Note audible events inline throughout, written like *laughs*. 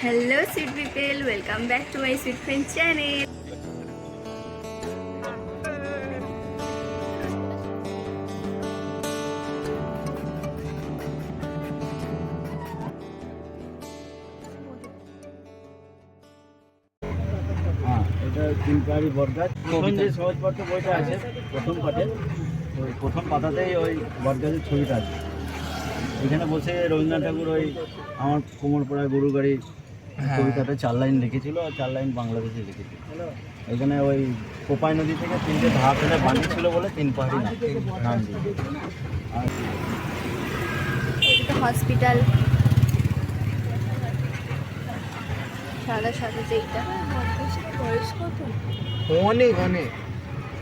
Hello sweet people welcome back to my sweet friend channel হ্যাঁ এটা তিন বটগাছ প্রথম যে সহজপাঠ্য বইটা আছে, প্রথম পাঠে ওই প্রথম পাতাতেই ওই বটগাছের ছবিটা আছে। এখানে বসে রবীন্দ্রনাথ ঠাকুর ওই আমার কোমর পড়া গরু গাড়ি কবিতাটা চার লাইন লিখেছিল আর চার লাইন বাংলাদেশে লিখেছিল। এখানে ওই কোপাই নদী থেকে তিনটে ধাপ ফেলে বানিয়েছিল বলে তিন পাহাড়ি নাম এটা হসপিটাল। সাদা সাদা যেইটা। অনেক অনেক।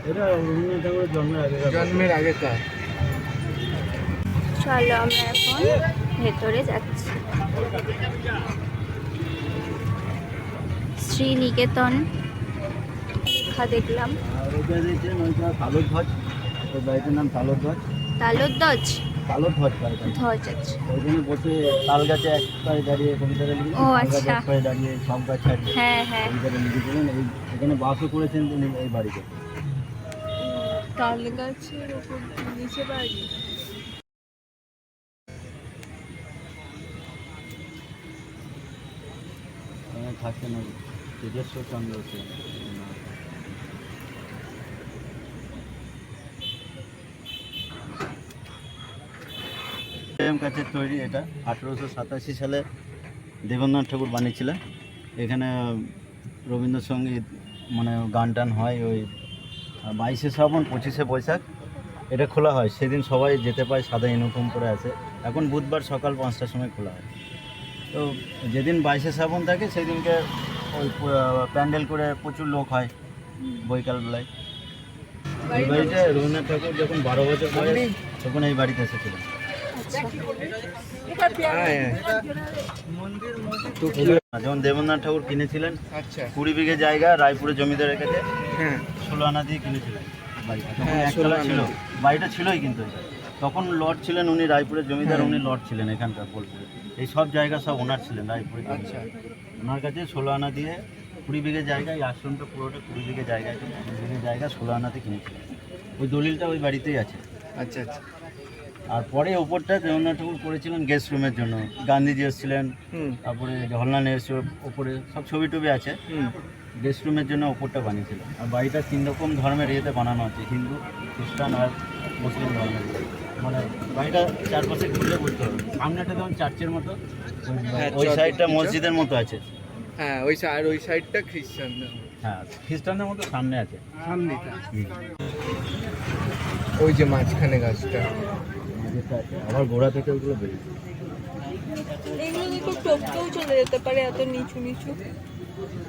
এটা রবীন্দ্রনাথ ঠাকুরের জন্মের আগে জন্মের আগেকার। চলো আমরা এখন ভেতরে যাচ্ছি। কবিতাটা লিখেছেন ও, তাল গাছে আচ্ছা। দাঁড়িয়ে সব গাছ হ্যাঁ হ্যাঁ। এই এখানে বাসও করেছেন তিনি এই বাড়িতে তাল গাছের ওপর নিচে বাড়ি। এখানে থাকতেন ওই তেজস্ব চন্দ্র সেন কাছের তৈরি এটা, আঠেরোশো সাতাশি সালে দেবেন্দ্রনাথ ঠাকুর বানিয়েছিলেন। এখানে রবীন্দ্রসঙ্গীত মানে গান টান হয় ওই বাইশে শ্রাবণ, পঁচিশে বৈশাখ, এটা খোলা হয়। সেদিন সবাই যেতে পায়, সাদা ইউনিফর্ম পরে আছে। এখন বুধবার সকাল পাঁচটার সময় খোলা হয়। তো যেদিন বাইশে শ্রাবণ থাকে সেই দিনকে ওই প্যান্ডেল করে প্রচুর লোক হয় বৈকালবেলায়। এই বাড়িতে রবীন্দ্রনাথ ঠাকুর যখন বারো বছর বয়স তখন এই বাড়িতে এসেছিলেন। হ্যাঁ যেমন দেবেন্দ্রনাথ ঠাকুর কিনেছিলেন আচ্ছা। কুড়ি বিঘে জায়গা রায়পুরে জমিদারের কাছে হ্যাঁ। ষোলো আনা দিয়ে কিনেছিলেন বাড়িটা। তখন হ্যাঁ, একতলা 16 আনা ছিল। বাড়িটা ছিলই কিন্তু তখন লর্ড ছিলেন উনি রায়পুরের জমিদার হ্যাঁ। উনি লর্ড ছিলেন এখানকার বোলপুরে। এই সব জায়গা সব ওনার ছিলেন রায়পুরে আচ্ছা। ওনার কাছে ষোলো আনা দিয়ে কুড়ি বিঘে জায়গায় আশ্রমটা পুরোটা কুড়ি বিঘে জায়গায় কুড়ি বিঘে জায়গা ষোলো আনাতে কিনেছিলেন। ওই দলিলটা ওই বাড়িতেই আছে। আচ্ছা আচ্ছা। আর পরে ওপরটা দেবেন্দ্রনাথ ঠাকুর করেছিলেন গেস্ট রুমের জন্য। গান্ধীজি এসেছিলেন তারপরে জওহরলাল এসেছিল ওপরে সব ছবি টবি আছে। হুম। গেস্ট রুমের জন্য ওপরটা বানিয়েছিলেন। আর বাড়িটা তিন রকম ধর্মের ইয়েতে বানানো আছে হিন্দু খ্রিস্টান আর মুসলিম ধর্মের। মানে বাড়িটা চারপাশে ঘুরলে বুঝতে হবে। সামনেটা যেমন চার্চের মতো ওই- হ্যাঁ, ওই সাইডটা মসজিদের মতো আছে। হ্যাঁ ওই আর ওই সাইডটা খ্রিস্টান হ্যাঁ খ্রিস্টানদের মতো সামনে আছে। সামনেটা ওই যে মাঝখানে গাছটা। আবার গোড়া থেকে ওগুলো বেরিয়েছে। এগুলো দেখো টপকেও চলে যেতে পারে এত নিচু নিচু।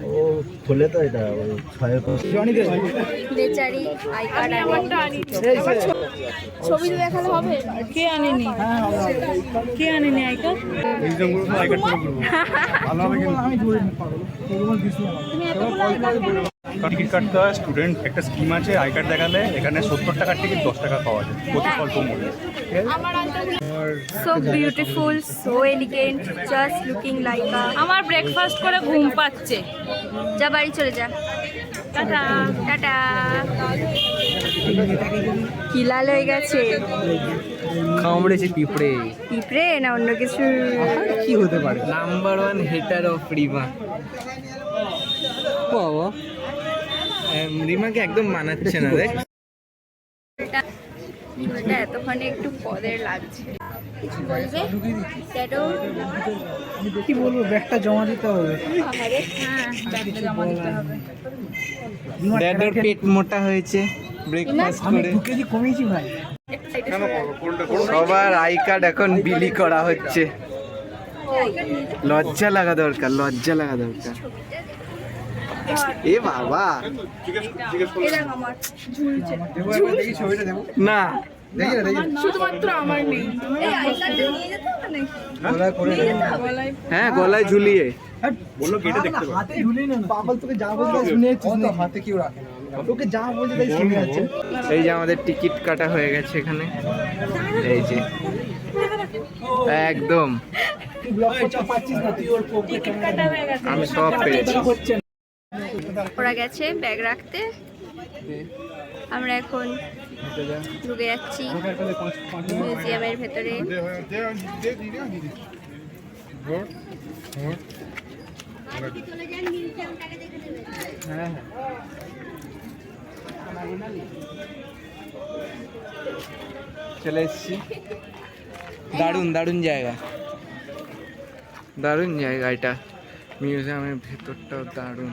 ও খোলে তো এটা ওই ছয় বেচারি আই আমারটা আনি। ছবি তো দেখালে হবে? কে আনেনি? কে আনেনি আইকা টিকিট কাটতে হয় স্টুডেন্ট একটা স্কিম আছে আই কার্ড দেখালে এখানে সত্তর টাকার টিকিট দশ টাকা পাওয়া যায়। অতি স্বল্প মূল্যে। So beautiful so elegant just looking like আমার ব্রেকফাস্ট করে ঘুম পাচ্ছে। যা বাড়ি চলে যা। টাটা। টাটা। কি লাল হয়ে গেছে? কামড়েছে পিঁপড়ে। পিঁপড়ে না অন্য কিছু? কি হতে পারে? Number one hater of Rima. বাবা। রিমাকে একদম মানাচ্ছে না দেখ এতক্ষণে একটু পদের লাগছে। কিছু বলবে? ড্যাডো কি বলব ব্যাগটা জমা দিতে হবে। আরে হ্যাঁ ব্যাগটা জমা দিতে হবে। পেট মোটা হয়েছে। ব্রেকফাস্ট করে। কমিয়েছি ভাই। সবার আই কার্ড এখন বিলি করা হচ্ছে। লজ্জা লাগা দরকার লজ্জা লাগা দরকার। এ বাবা। না। হ্যাঁ গলায় ঝুলিয়ে। বলল কেটে দেখতে পাবে। হাতে ঝুলিয়ে না পাগল তোকে যা বলতে শুনে হাতে কেউ রাখে তোকে যা বলতে তাই শুনে যাচ্ছে। এই যে আমাদের টিকিট কাটা হয়ে গেছে এখানে। এই যে। একদম। আমি সব না। ওরা গেছে ব্যাগ রাখতে। আমরা এখন ঢুকে যাচ্ছি মিউজিয়ামের ভেতরে। হ্যাঁ হ্যাঁ। চলে এসেছি দারুণ দারুণ জায়গা দারুণ জায়গা এটা মিউজিয়ামের ভেতরটাও দারুণ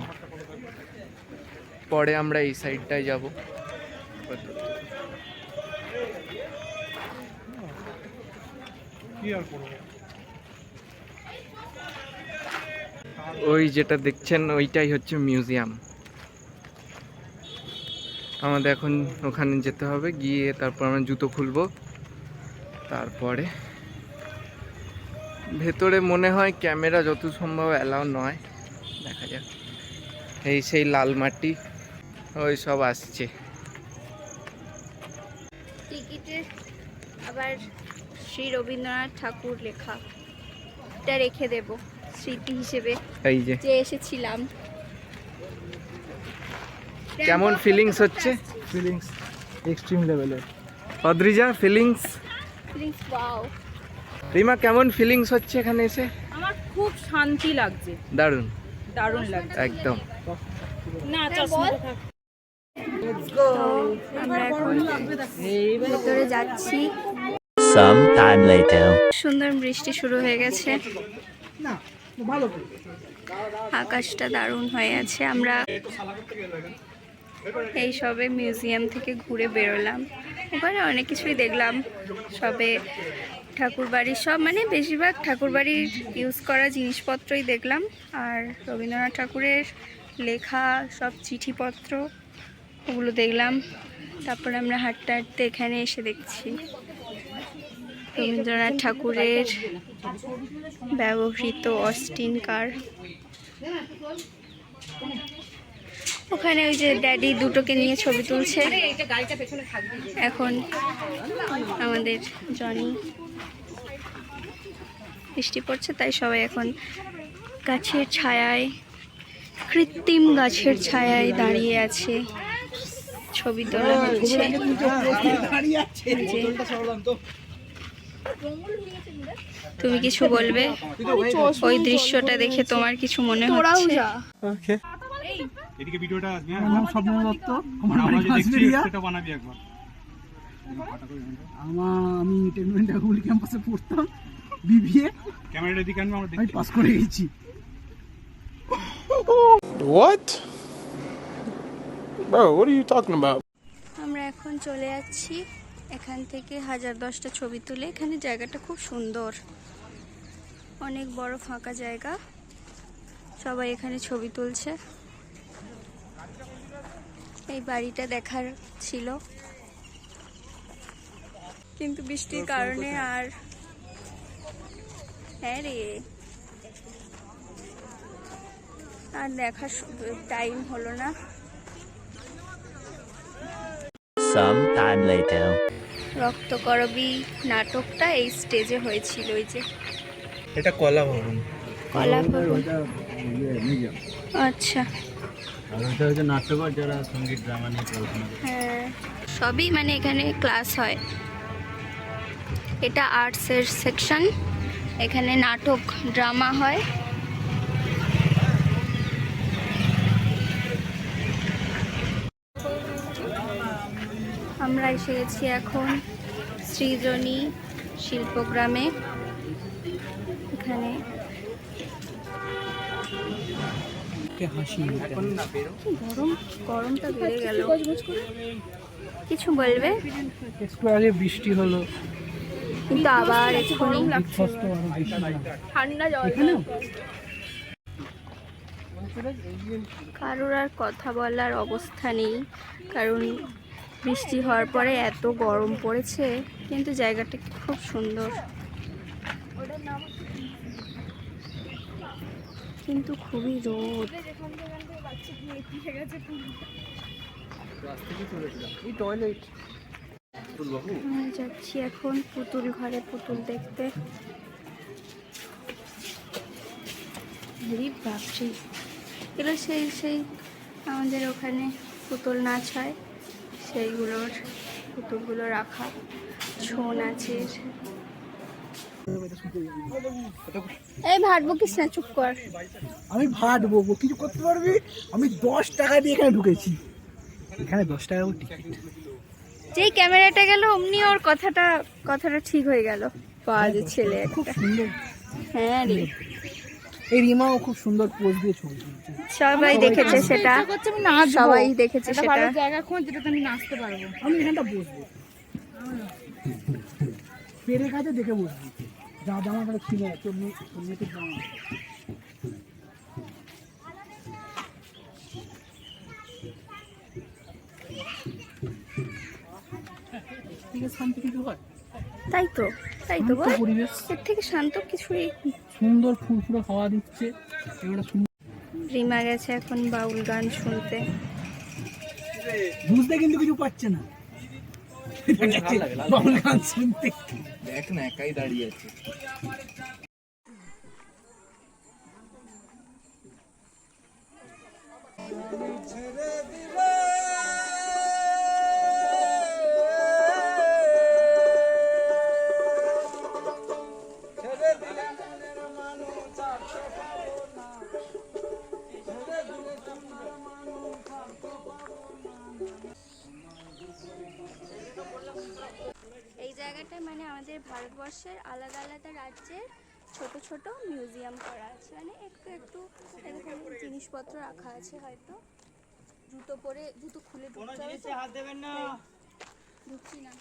পরে আমরা এই সাইডটায় যাব ওই যেটা দেখছেন ওইটাই হচ্ছে মিউজিয়াম আমাদের এখন ওখানে যেতে হবে গিয়ে তারপর আমরা জুতো খুলব। তারপরে ভেতরে মনে হয় ক্যামেরা যত সম্ভব অ্যালাউ নয়। দেখা যাক। এই সেই লাল মাটি ওই সব আসছে। টিকিটে আবার শ্রী রবীন্দ্রনাথ ঠাকুর লেখা। এটা রেখে দেব স্মৃতি হিসেবে। এই যে। যে এসেছিলাম। কেমন ফিলিংস হচ্ছে? ফিলিংস এক্সট্রিম লেভেলের Adrija feelings feelings wow Rima কেমন ফিলিংস হচ্ছে এখানে এসে? আমার খুব শান্তি লাগছে। দারুণ। দারুণ লাগছে। একদম। না হ্যাঁ, ভেতরে যাচ্ছি। Some time later. সুন্দর বৃষ্টি শুরু হয়ে গেছে। না ভালো আকাশটা দারুণ হয়ে আছে। আমরা এই সবে মিউজিয়াম থেকে ঘুরে বেরোলাম। ওখানে অনেক কিছুই দেখলাম। সবে ঠাকুরবাড়ির সব মানে বেশিরভাগ ঠাকুরবাড়ির ইউজ করা জিনিসপত্রই দেখলাম। আর রবীন্দ্রনাথ ঠাকুরের লেখা সব চিঠিপত্র ওগুলো দেখলাম। তারপরে আমরা হাঁটতে হাঁটতে এখানে এসে দেখছি রবীন্দ্রনাথ ঠাকুরের ব্যবহৃত অস্টিন কার। ওখানে ওই যে ড্যাডি দুটোকে নিয়ে ছবি তুলছে। এখন আমাদের জনি বৃষ্টি পড়ছে তাই সবাই এখন গাছের ছায়ায় কৃত্রিম গাছের ছায়ায় দাঁড়িয়ে আছে। ছবি তোলা হচ্ছে। তুমি কিছু বলবে? ওই দৃশ্যটা দেখে তোমার কিছু মনে হচ্ছে? ওকে। এদিকে ভিডিওটা আসবে হ্যাঁ? আমার নাম স্বপ্ন দত্ত আমার আমরা বাড়ি সেটা বানাবি একবার। আমার আমি ক্যাম্পাসে পড়তাম বিবিএ। ক্যামেরাটা এদিকে আনবে আমরা আমি পাস করে গেছি। What? Bro, what are you talking about? আমরা এখন চলে যাচ্ছি এখান থেকে হাজার দশটা ছবি তুলে। এখানে জায়গাটা খুব সুন্দর। অনেক বড় ফাঁকা জায়গা। সবাই এখানে ছবি তুলছে। এই বাড়িটা দেখার ছিল কিন্তু বৃষ্টির কারণে আর হ্যাঁ রে আর দেখার টাইম হলো না রক্তকরবী নাটকটা এই স্টেজে হয়েছিল ওই যে এটা কলা ভবন কলা ভবন ইয়ে, আচ্ছা হ্যাঁ। সবই মানে এখানে ক্লাস হয়। এটা আর্টসের সেকশন এখানে নাটক ড্রামা হয়। আমরা এসে গেছি এখন সৃজনী শিল্পগ্রামে। এখানে হাসি কি গরম? গরমটা বেড়ে গেল। কিছু বলবে? একটু আগে বৃষ্টি হলো। কিন্তু আবার এক্ষুনি ঠান্ডা জল কারোর আর কথা বলার অবস্থা নেই। কারণ বৃষ্টি হওয়ার পরে এত গরম পড়েছে কিন্তু জায়গাটা খুব সুন্দর। কিন্তু খুবই রোদ। যাচ্ছি এখন পুতুল ঘরে পুতুল দেখতে। বাপরে। এগুলো সেই সেই আমাদের ওখানে পুতুল নাচ হয় সেইগুলোর পুতুলগুলো রাখা। ছৌ নাচের এই ভাট বকিস না চুপ কর। আমি ভাট বকবো কিছু করতে পারবি? আমি দশ টাকা দিয়ে এখানে ঢুকেছি। এখানে দশ টাকা টিকিট যেই ক্যামেরাটা গেল অমনি ওর কথাটা কথাটা ঠিক হয়ে গেল। পাওয়া যে ছেলে খুব সুন্দর। হ্যাঁ রে। এই রিমাও খুব সুন্দর পোজ দিয়ে ছবি সবাই দেখেছে সেটা। সবাই দেখেছে সেটা। আমি এখানটা বসবো। পেরে কাছে দেখে বসবি। যা জামা কাটা ছিল তোর মেয়ে তোর মেয়েকে জামা হয়? তাই তো তাই তো পরিবেশ। এর থেকে শান্ত কিছুই সুন্দর ফুরফুরে হাওয়া দিচ্ছে এগুলো রিমা গেছে এখন বাউল গান শুনতে। বুঝতে কিন্তু কিছু পাচ্ছে না। বাউল গান শুনতে। দেখ না একাই দাঁড়িয়ে আছে। ভারতবর্ষের আলাদা আলাদা রাজ্যের ছোট ছোট মিউজিয়াম করা আছে। মানে একটু একটু এরকম জিনিসপত্র রাখা আছে হয়তো। জুতো পরে জুতো খুলে ঢুকতে হাত দেবেন না। ঢুকছি না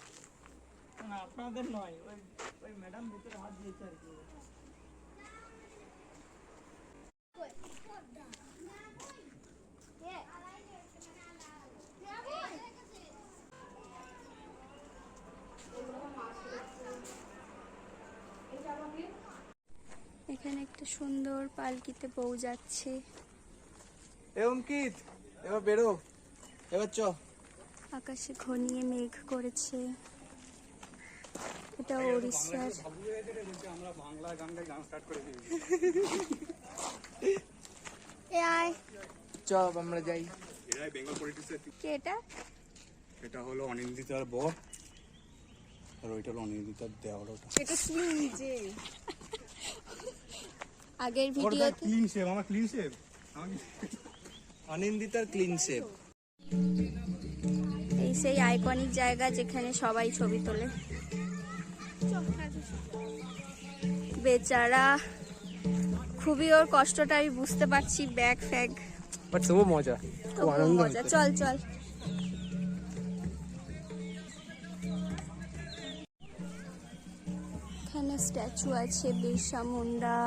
আপনাদের নয় ওই ওই ম্যাডাম ভিতরে হাত দিয়েছে আর কি। এখানে একটা সুন্দর পালকিতে বউ যাচ্ছে। এ অঙ্কিত এবার বেরো। এবার চ। আকাশে ঘনিয়ে মেঘ করেছে। এটা উড়িষ্যার এ আয়। চ আমরা যাই। এরাই বেঙ্গল পলিটিক্সের কে এটা? এটা হলো অনিন্দিতার বর। আর ওইটা হলো অনিন্দিতার দেওয়ার ওটা আগের ভিডিওতে ক্লিন শেভ আমার ক্লিন শেভ অনিন্দিতার ক্লিন শেপ এই সেই আইকনিক জায়গা যেখানে সবাই ছবি তোলে। বেচারা খুবই ওর কষ্টটা আমি বুঝতে পারছি ব্যাগ ফ্যাগ বাট তবু মজা। তবুও মজা। চল চল। স্ট্যাচু আছে বিরসা মুন্ডা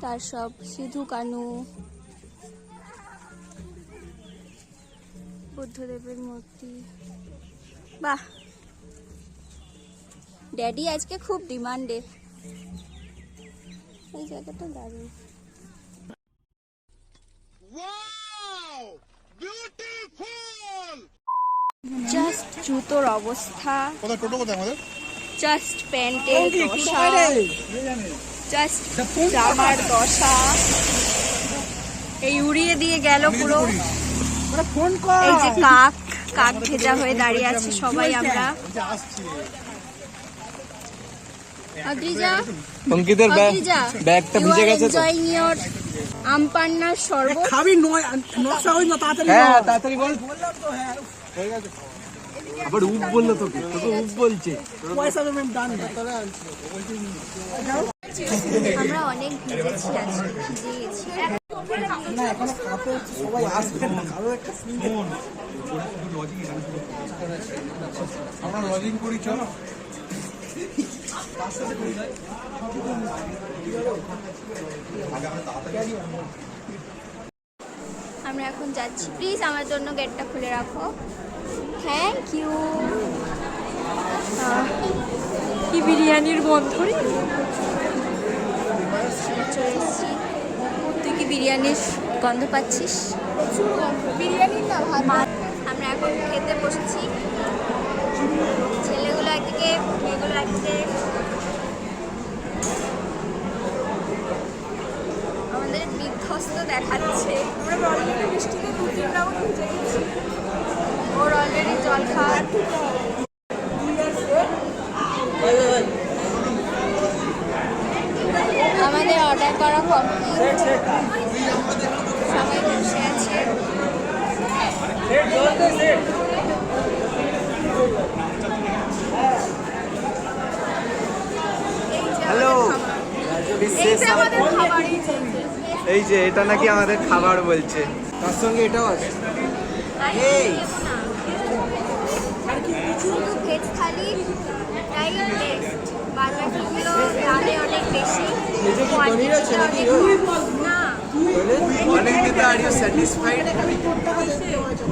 তার সব সিধু কানু বুদ্ধদেবের মূর্তি। বাহ! ড্যাডি আজকে খুব ডিমান্ডে। এই জায়গাটা দারুণ। জাস্ট জুতোর অবস্থা। কোথায়? টোটো কোথায় আমাদের? জাস্ট প্যান্টের দশা। জাস্ট জামার দশা। এই উড়িয়ে দিয়ে গেল পুরো। এই যে কাক কাক ভেজা হয়ে দাঁড়িয়ে আছে সবাই আমরা। অঙ্কিতের ব্যাগটা ভিজে গেছে আমপান্নার শরবত? খাবি নয় নকশা হই না তাড়াতাড়ি হ্যাঁ বল। তাড়াতাড়ি বল। বললাম তো হ্যাঁ। আবার উপ বলল তোকে তোকে উপ বলছে। আমরা অনেক ভিজেছি আজকে ভিজে গেছি না এখনও খাতে সবাই আসবে না কারও একটা আমরা লজিং করি চলো। আমরা এখন যাচ্ছি। প্লিজ আমার জন্য গেটটা খুলে রাখো। থ্যাংক ইউ কি বিরিয়ানির গন্ধ রে চলে এসেছি তুই কি বিরিয়ানির গন্ধ পাচ্ছিস? বিরিয়ানি না আমরা এখন খেতে বসেছি। ছেলেগুলো একদিকে মেয়েগুলো একদিকে। আমাদের বিধ্বস্ত দেখাচ্ছে। আমরা বৃষ্টিতে দু তিন রাউন্ড ভিজে গেছি ওর অলরেডি জল খাওয়ার আমাদের অর্ডার করা কমপ্লিট সবাই বসে আছে হ্যালো এই যে আমাদের খাবার। এই যে এটা নাকি আমাদের খাবার বলছে। তার সঙ্গে এটাও আছে। ভেজ থালি টেস্ট অনেক বেশি।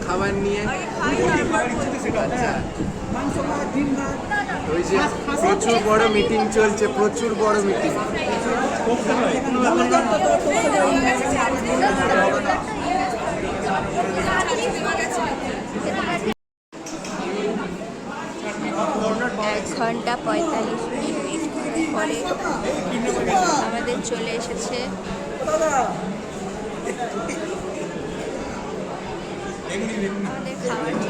খাবার নিয়ে? আচ্ছা। প্রচুর বড় মিটিং চলছে, প্রচুর বড় মিটিং ঘণ্টা পঁয়তাল্লিশ মিনিট পরে আমাদের চলে এসেছে। আমাদের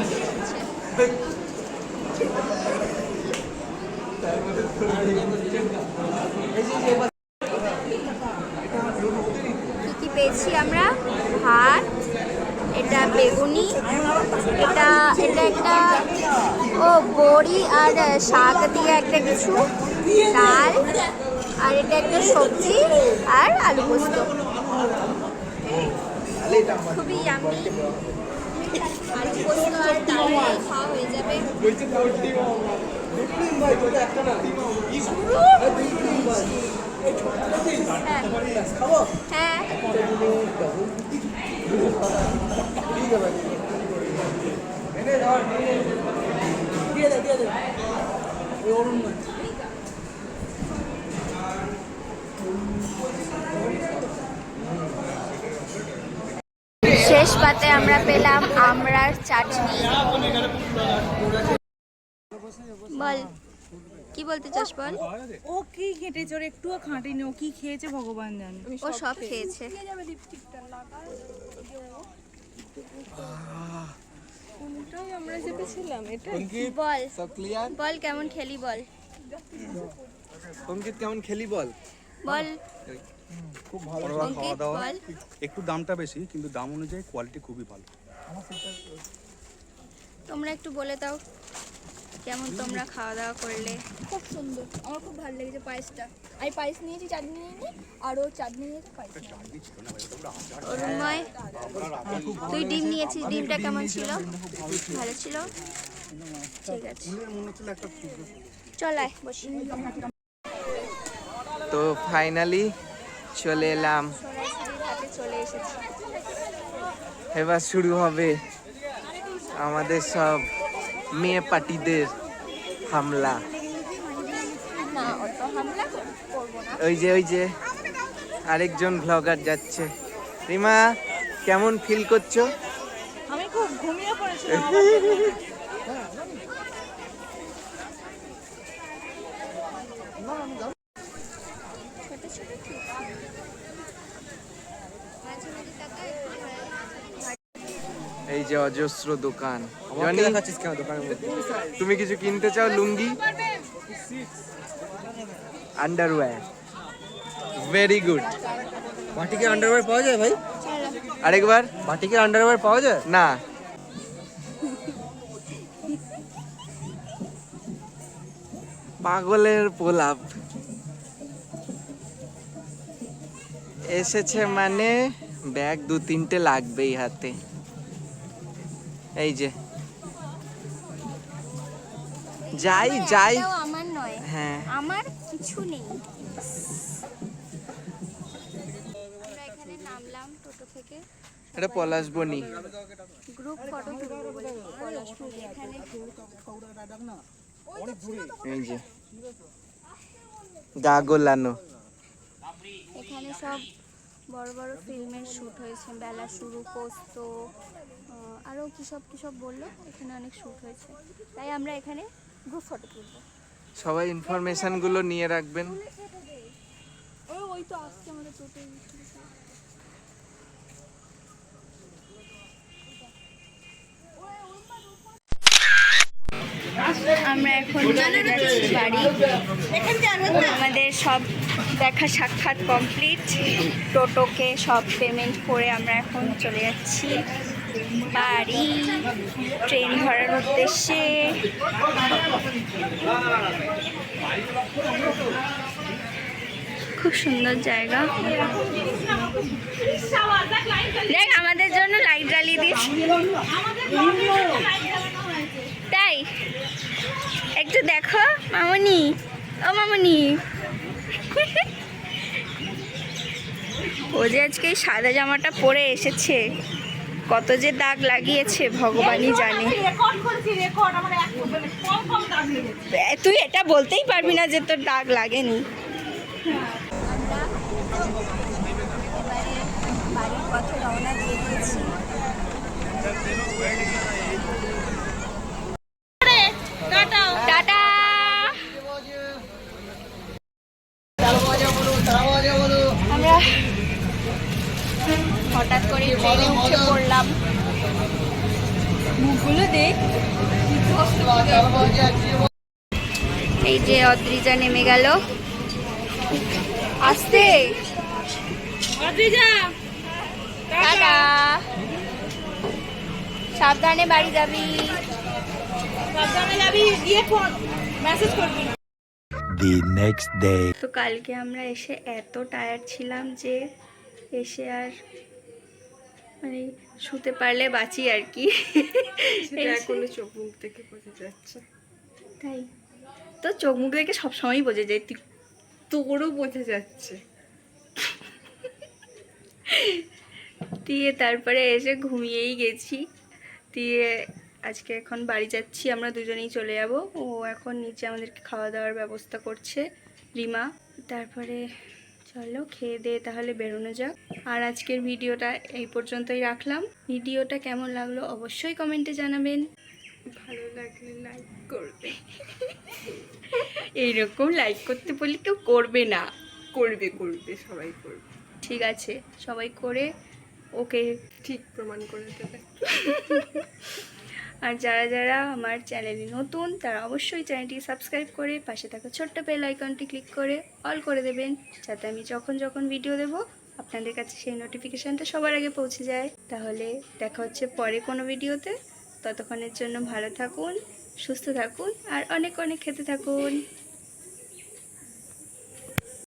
কি পেয়েছি আমরা? ভাত, এটা বেগুনি, এটা এটা একটা, ও, বড়ি আর শাক দিয়ে একটা কিছু, ডাল, আর এটা একটা সবজি আর আলু পোস্ত। খুবই ইয়ামি আলু পোস্ত আর ডাল খাওয়া হয়ে যাবে। হ্যাঁ। দিয়ে দে দিয়ে দে অরুণ শেষ পাতে আমরা পেলাম আমড়ার চাটনি। বল কি বলতে চাস বল? ও কি খেটেছে? ওর একটুও খাঁটেনি ও কি খেয়েছে ভগবান জানে। ও সব খেয়েছে। আমরা চেপেছিলাম? এটা বল। বল কেমন খেলি বল? অঙ্কিত কেমন খেলি বল? বল। খুব ভালো। অঙ্কিত বল একটু দামটা বেশি কিন্তু দাম অনুযায়ী কোয়ালিটি খুবই ভালো। তোমরা একটু বলে দাও কেমন তোমরা খাওয়া দাওয়া করলে? খুব সুন্দর। আমার খুব ভালো লেগেছে পায়েসটা। আমি পায়েস নিয়েছি চাটনি নিয়েছি আর ও চাটনি নিয়েছে পায়েস নিয়েছে। তুই ডিম নিয়েছিস ডিমটা কেমন ছিল? ভালো ছিল। ঠিক আছে। চল আয় বসি। তো ফাইনালি চলে এলাম। এবার শুরু হবে আমাদের সব মেয়ে পার্টিদের হামলা। ওই যে ওই যে আরেকজন ভ্লগার যাচ্ছে। রিমা কেমন ফিল করছ? আমি খুব ঘুমিয়ে পড়েছিলাম ছোট ছোট ঠিক মাঝে মাঝে টাকা একটু এই যে অজস্র দোকান। জনি তুমি কিছু কিনতে চাও লুঙ্গি? আন্ডারওয়্যার ভেরি গুড বাটিকে আন্ডারওয়্যার পাওয়া যায় ভাই? আরেকবার? বাটিকে আন্ডারওয়্যার পাওয়া যায়? না। পাগলের পোলাপ। এসেছে মানে ব্যাগ দু তিনটে লাগবেই হাতে। এই যে। যাই যাই। আমার নয়। হ্যাঁ। আমার কিছু নেই। আমরা এখানে নামলাম টোটো থেকে। এটা পলাশ বনি। গ্রুপ ফটো তুলবো এখানে। এই যে। গা গোলানো এখানে সব বড় বড় ফিল্মের শ্যুট হয়েছে। বেলা শুরু পোস্ত আরও কী সব কী সব বলল এখানে অনেক শ্যুট হয়েছে। তাই আমরা এখানে গ্রুপ ফটো তুলবো। সবাই ইনফরমেশনগুলো নিয়ে রাখবেন। আমরা এখন বাড়ি। আমাদের সব দেখা সাক্ষাৎ কমপ্লিট টোটোকে সব পেমেন্ট করে আমরা এখন চলে যাচ্ছি। বাড়ি, ট্রেন ধরার উদ্দেশ্যে। খুব সুন্দর জায়গা। দেখ, আমাদের জন্য লাইট জ্বালিয়ে দিস। তাই? একটু দেখো, মামনি। ও মামনি। ও যে আজকে সাদা জামাটা পরে এসেছে। কত যে দাগ লাগিয়েছে ভগবানই জানে। তুই এটা বলতেই পারবি না যে তোর দাগ লাগেনি। বাড়ির পথে রওনা দিয়ে দিয়েছি টাটা আমরা হঠাৎ করে ট্রেনে উঠে পড়লাম। মুখগুলো দেখ এই যে অদ্রিজা নেমে গেল। আসতে। টাটা। সাবধানে বাড়ি যাবি। The next day. তো কালকে আমরা এসে এত টায়ার্ড ছিলাম যে এসে আর মানে শুতে পারলে বাঁচি আর কি। এখনও চোখ মুখ থেকে বোঝা যাচ্ছে। তাই। তো চোখ মুখ দেখে সবসময়ই বোঝা যায় তুই তোরও বোঝা যাচ্ছে। দিয়ে তারপরে এসে ঘুমিয়েই গেছি। দিয়ে আজকে এখন বাড়ি যাচ্ছি আমরা দুজনেই চলে যাব। ও এখন নিচে আমাদেরকে খাওয়া দাওয়ার ব্যবস্থা করছে রিমা। তারপরে চলো খেয়ে দিয়ে তাহলে বেরোনো যাক। আর আজকের ভিডিওটা এই পর্যন্তই রাখলাম। ভিডিওটা কেমন লাগল অবশ্যই কমেন্টে জানাবেন। ভালো লাগলে লাইক করবে। এইরকম লাইক করতে বললে কেউ করবে না। করবে করবে সবাই করবে। ঠিক আছে সবাই করে ওকে। ঠিক প্রমাণ করে দেবে। *laughs* আর যারা যারা আমার চ্যানেলে নতুন, তারা অবশ্যই চ্যানেলটি সাবস্ক্রাইব করে পাশে থাকা ছোট্ট বেল আইকনটি ক্লিক করে অল করে দেবেন, যাতে আমি যখন যখন ভিডিও দেব, আপনাদের কাছে সেই নোটিফিকেশানটা সবার আগে পৌঁছে যায়। তাহলে দেখা হচ্ছে পরে কোনো ভিডিওতে। ততক্ষণের জন্য ভালো থাকুন, সুস্থ থাকুন, আর অনেক অনেক খেতে থাকুন।